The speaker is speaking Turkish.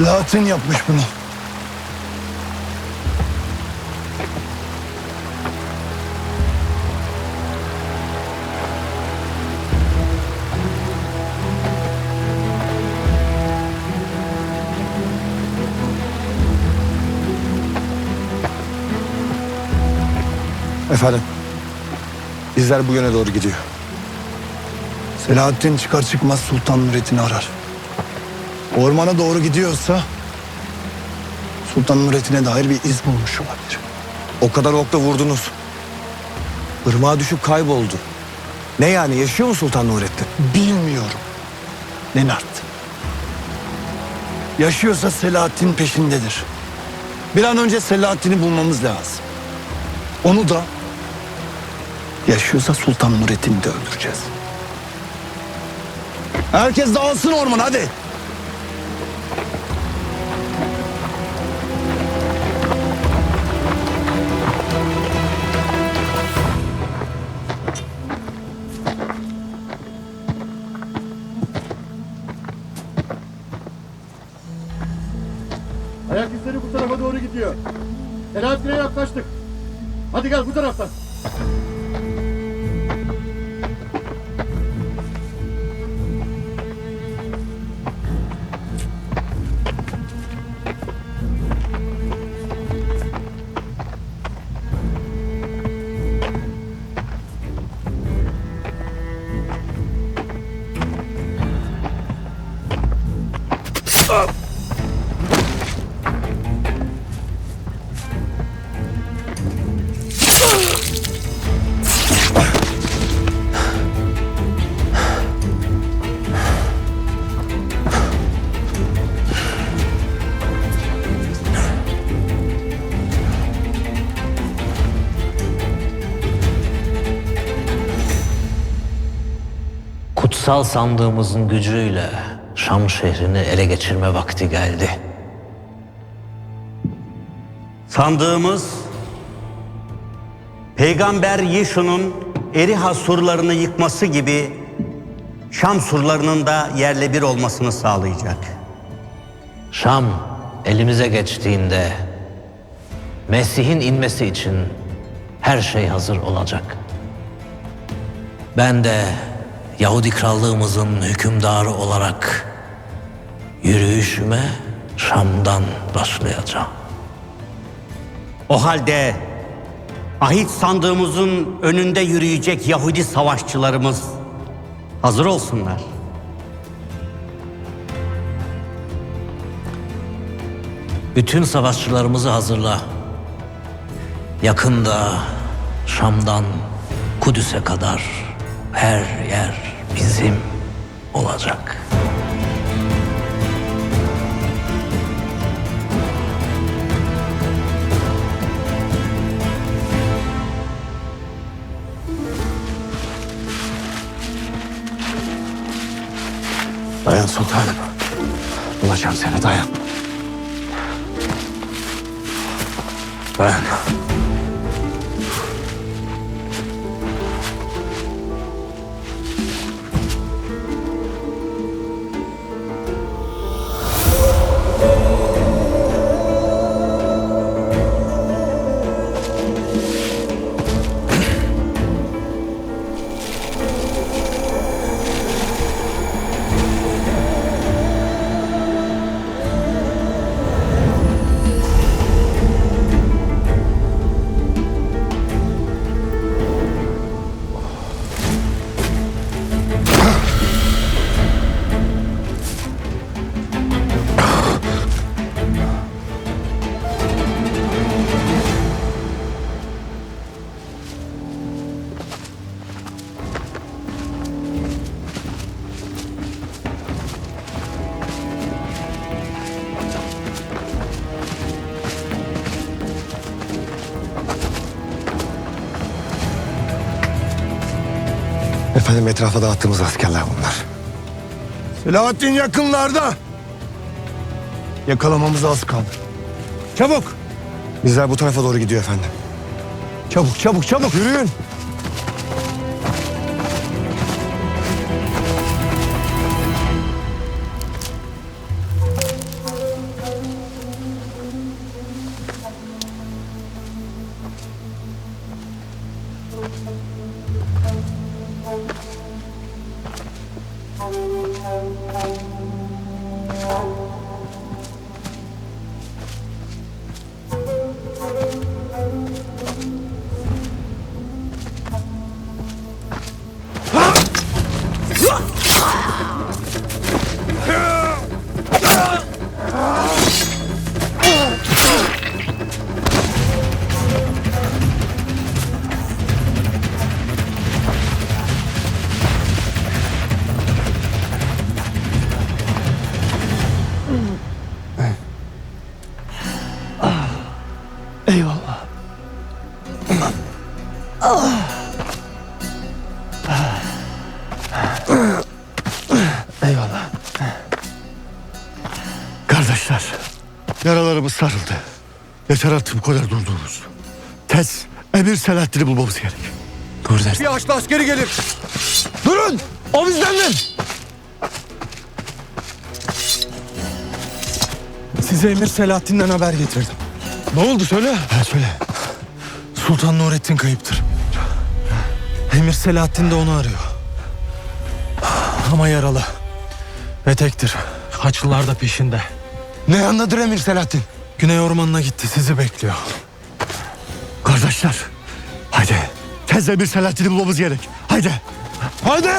Selahattin yapmış bunu. Efendim. Bizler bu yöne doğru gidiyor. Selahattin çıkar çıkmaz Sultan Nurettin'i arar. Ormana doğru gidiyorsa Sultan Nurettin'e dair bir iz bulmuş olabilir. O kadar okla vurdunuz. Irmağa düşüp kayboldu. Ne yani yaşıyor mu Sultan Nurettin? Bilmiyorum. Nenart. Yaşıyorsa Selahattin peşindedir. Bir an önce Selahattin'i bulmamız lazım. Onu da yaşıyorsa Sultan Nurettin'i de öldüreceğiz. Herkes dağılsın orman hadi. İzleri bu tarafa doğru gidiyor. Selahattin'e yaklaştık. Hadi gel bu taraftan. Kutsal sandığımızın gücüyle Şam şehrini ele geçirme vakti geldi. Sandığımız Peygamber Yişu'nun Eriha surlarını yıkması gibi Şam surlarının da yerle bir olmasını sağlayacak. Şam elimize geçtiğinde Mesih'in inmesi için her şey hazır olacak. Ben de Yahudi krallığımızın hükümdarı olarak yürüyüşüme Şam'dan başlayacağım. O halde ahit sandığımızın önünde yürüyecek Yahudi savaşçılarımız hazır olsunlar. Bütün savaşçılarımızı hazırla. Yakında Şam'dan Kudüs'e kadar her yer bizim olacak. Dayan sultanım. Bulacağım seni dayan. Dayan. Efendim etrafa dağıttığımız askerler bunlar. Selahattin yakınlarda. Yakalamamız az kaldı. Çabuk. Bizler bu tarafa doğru gidiyor efendim. Çabuk çabuk çabuk yürüyün. Bye. Kardeşler, yaralarımız sarıldı. Yeter artık bu kadar durduğumuz. Tez, Emir Selahattin'i bulmamız gerek. Bir Haçlı askeri gelir. Durun! O bizdendir! Size Emir Selahattin'den haber getirdim. Ne oldu söyle? Ha söyle. Sultan Nurettin kayıptır. Emir Selahattin de onu arıyor. Ama yaralı. Ve tektir. Haçlılar da peşinde. Ne anladır Emir Selahattin? Güney Ormanı'na gitti. Sizi bekliyor. Kardeşler, haydi. Tez Emir Selahattin'i bulmamız gerek. Haydi. Haydi!